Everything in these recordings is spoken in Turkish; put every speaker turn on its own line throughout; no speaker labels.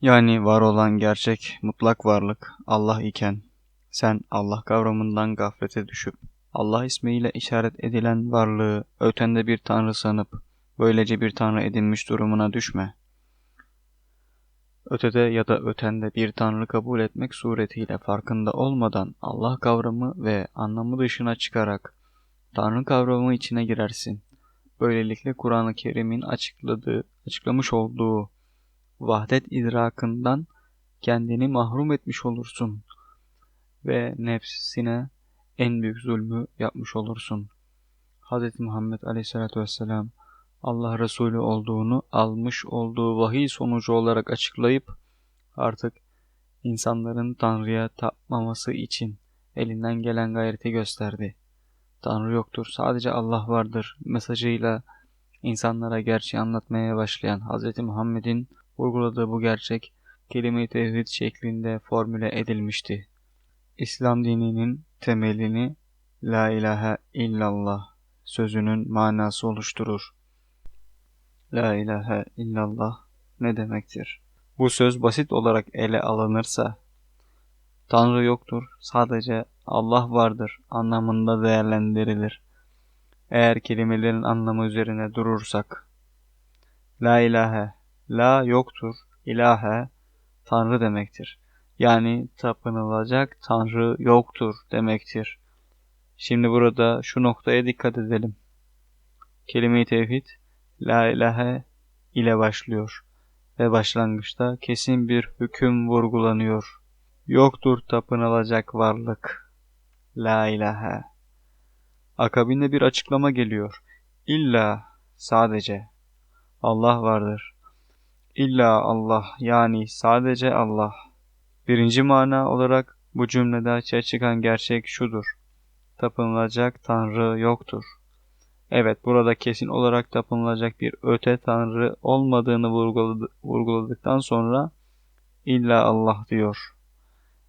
Yani var olan gerçek, mutlak varlık Allah iken sen Allah kavramından gaflete düşüp Allah ismiyle işaret edilen varlığı ötende bir tanrı sanıp böylece bir tanrı edinmiş durumuna düşme. Ötede ya da ötende bir tanrı kabul etmek suretiyle farkında olmadan Allah kavramı ve anlamı dışına çıkarak tanrı kavramı içine girersin. Böylelikle Kur'an-ı Kerim'in açıkladığı, açıklamış olduğu vahdet idrakından kendini mahrum etmiş olursun ve nefsine en büyük zulmü yapmış olursun. Hz. Muhammed Aleyhisselatü Vesselam Allah Resulü olduğunu almış olduğu vahiy sonucu olarak açıklayıp artık insanların Tanrı'ya tapmaması için elinden gelen gayreti gösterdi. Tanrı yoktur, sadece Allah vardır mesajıyla insanlara gerçeği anlatmaya başlayan Hz. Muhammed'in vurguladığı bu gerçek kelime-i tevhid şeklinde formüle edilmişti. İslam dininin temelini La ilahe illallah sözünün manası oluşturur. La ilahe illallah ne demektir? Bu söz basit olarak ele alınırsa Tanrı yoktur, sadece Allah vardır anlamında değerlendirilir. Eğer kelimelerin anlamı üzerine durursak La ilahe, la yoktur, ilahe Tanrı demektir. Yani tapınılacak Tanrı yoktur demektir. Şimdi burada şu noktaya dikkat edelim. Kelime-i tevhid La ilahe ile başlıyor ve başlangıçta kesin bir hüküm vurgulanıyor. Yoktur tapınılacak varlık. La ilahe. Akabinde bir açıklama geliyor. İlla sadece Allah vardır. İlla Allah yani sadece Allah. Birinci mana olarak bu cümlede açığa çıkan gerçek şudur. Tapınılacak Tanrı yoktur. Evet burada kesin olarak tapınılacak bir öte tanrı olmadığını vurguladı, vurguladıktan sonra illa Allah diyor.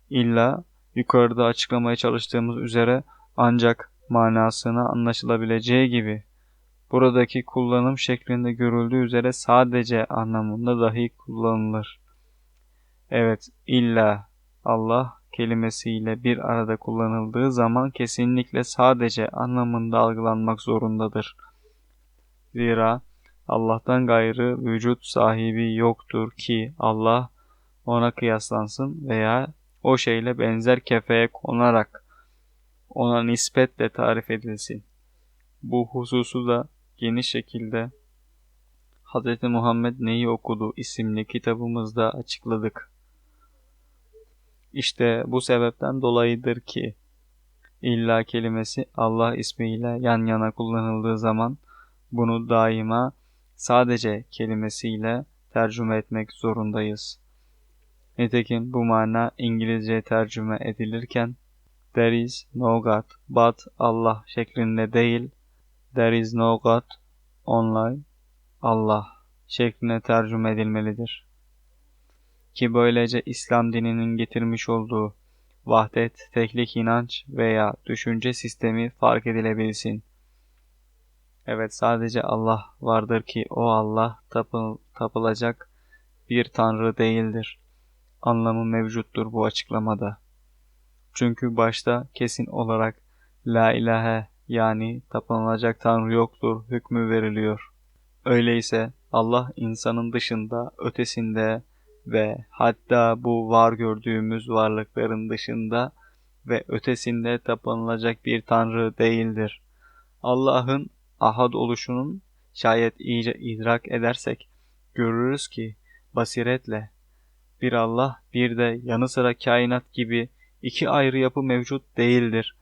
İlla yukarıda açıklamaya çalıştığımız üzere ancak manasına anlaşılabileceği gibi buradaki kullanım şeklinde görüldüğü üzere sadece anlamında dahi kullanılır. Evet illa Allah kelimesiyle bir arada kullanıldığı zaman kesinlikle sadece anlamında algılanmak zorundadır. Zira Allah'tan gayrı vücut sahibi yoktur ki Allah ona kıyaslansın veya o şeyle benzer kefeye konarak ona nispetle tarif edilsin. Bu hususu da geniş şekilde Hz. Muhammed Neyi Okudu isimli kitabımızda açıkladık. İşte bu sebepten dolayıdır ki illa kelimesi Allah ismiyle yan yana kullanıldığı zaman bunu daima sadece kelimesiyle tercüme etmek zorundayız. Nitekim bu mana İngilizce tercüme edilirken There is no God but Allah şeklinde değil There is no God only Allah şeklinde tercüme edilmelidir ki böylece İslam dininin getirmiş olduğu vahdet, teklik inanç veya düşünce sistemi fark edilebilsin. Evet sadece Allah vardır ki o Allah tapıl, tapılacak bir tanrı değildir. Anlamı mevcuttur bu açıklamada. Çünkü başta kesin olarak La ilahe yani tapınılacak tanrı yoktur hükmü veriliyor. Öyleyse Allah insanın dışında, ötesinde, ve hatta bu var gördüğümüz varlıkların dışında ve ötesinde tapınılacak bir tanrı değildir. Allah'ın ahad oluşunun şayet iyice idrak edersek görürüz ki basiretle bir Allah bir de yanı sıra kainat gibi iki ayrı yapı mevcut değildir.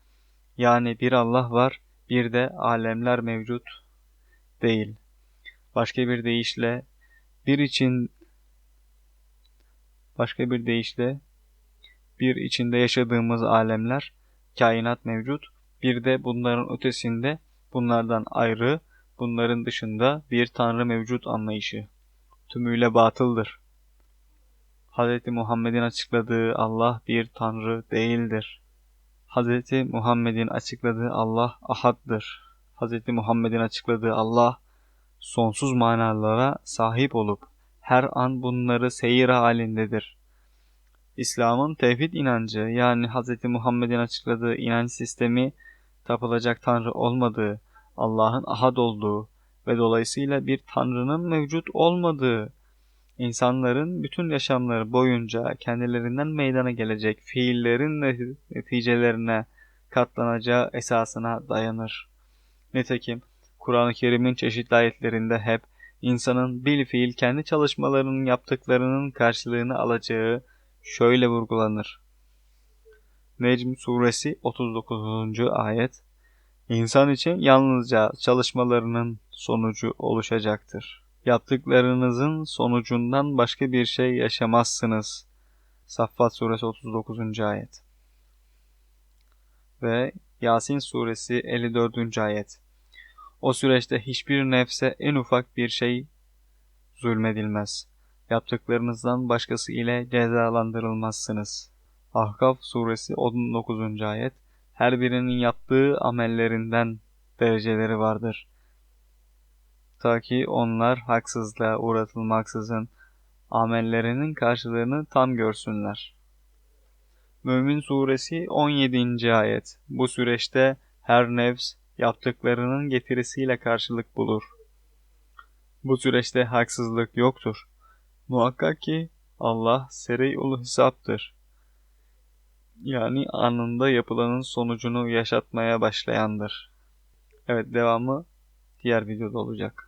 Yani bir Allah var bir de alemler mevcut değil. Başka bir deyişle bir için Başka bir deyişle bir içinde yaşadığımız alemler, kainat mevcut. Bir de bunların ötesinde bunlardan ayrı, bunların dışında bir tanrı mevcut anlayışı. Tümüyle batıldır. Hz. Muhammed'in açıkladığı Allah bir tanrı değildir. Hz. Muhammed'in açıkladığı Allah ahaddır. Hz. Muhammed'in açıkladığı Allah sonsuz manalara sahip olup her an bunları seyir halindedir. İslam'ın tevhid inancı yani Hz. Muhammed'in açıkladığı inanç sistemi tapılacak tanrı olmadığı, Allah'ın ahad olduğu ve dolayısıyla bir tanrının mevcut olmadığı, insanların bütün yaşamları boyunca kendilerinden meydana gelecek fiillerin neticelerine katlanacağı esasına dayanır. Nitekim Kur'an-ı Kerim'in çeşitli ayetlerinde hep insanın bil fiil kendi çalışmalarının yaptıklarının karşılığını alacağı şöyle vurgulanır. Necm suresi 39. ayet İnsan için yalnızca çalışmalarının sonucu oluşacaktır. Yaptıklarınızın sonucundan başka bir şey yaşamazsınız. Saffat suresi 39. ayet. Ve Yasin suresi 54. ayet. O süreçte hiçbir nefse en ufak bir şey zulmedilmez. Yaptıklarınızdan başkası ile cezalandırılmazsınız. Ahkaf suresi 19. ayet. Her birinin yaptığı amellerinden dereceleri vardır. Ta ki onlar haksızlığa uğratılmaksızın amellerinin karşılığını tam görsünler. Mümin suresi 17. ayet. Bu süreçte her nefs yaptıklarının getirisiyle karşılık bulur. Bu süreçte haksızlık yoktur. Muhakkak ki Allah seri hesaptır. Yani anında yapılanın sonucunu yaşatmaya başlayandır. Evet devamı diğer videoda olacak.